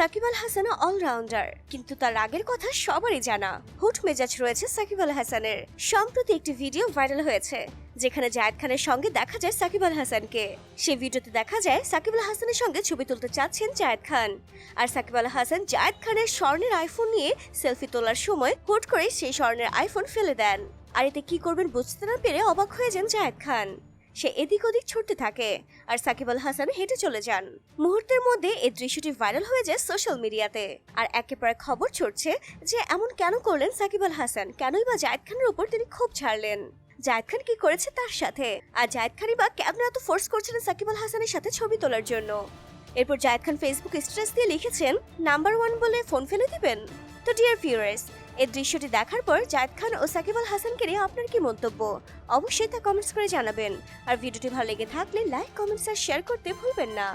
Shakib Al Hasan allrounder কিন্তু তার রাগের কথা সবারই জানা। হুট মেজাজ রয়েছে সাকিব আল হাসানের। সম্প্রতি একটি ভিডিও ভাইরাল হয়েছে, যেখানে জায়েদ খানের সঙ্গে দেখা যায় সাকিব আল হাসানকে। সেই ভিডিওতে দেখা যায় সাকিব আল হাসানের সঙ্গে ছবি তুলতে চাচ্ছেন জায়েদ খান। আর সাকিব আল হাসান জায়েদ খানের স্বর্ণের আইফোন নিয়ে সেলফি তোলার সময় হুট করে সেই স্বর্ণের আইফোন ফেলে দেন। আর এতে কি করবেন বুঝতে না পেরে অবাক হয়ে যান জায়েদ খান। সে এদিক ওদিক ছুটতে থাকে আর সাকিব আল হাসান হেঁটে চলে যান। মুহূর্তের মধ্যে এই দৃশ্যটি ভাইরাল হয়ে যায় সোশ্যাল মিডিয়াতে আর একে একেবারে খবর ছড়ছে যে এমন কেন করলেন সাকিব আল হাসান? কেনই বা জায়েদ খানের উপর তিনি ক্ষোভ ছাড়লেন? জায়েদ খান কি করেছে তার সাথে? আর জায়েদ খানই বা কেন এত ফোর্স করছিলেন সাকিব আল হাসানের সাথে ছবি তোলার জন্য? এরপর জায়েদ খান ফেসবুক স্ট্যাটাস দিয়ে লিখেছেন নাম্বার ওয়ান বলে ফোন ফেলে দিবেন? তো ডিয়ার ভিউয়ার্স এই দৃশ্যটি দেখার পর জায়দ খান ও সাকিব আল হাসানকে নিয়ে আপনার কি মন্তব্য? অবশ্যই তা কমেন্টস করে জানাবেন। আর ভিডিওটি ভালো লেগে থাকলে লাইক কমেন্টস আর শেয়ার করতে ভুলবেন না।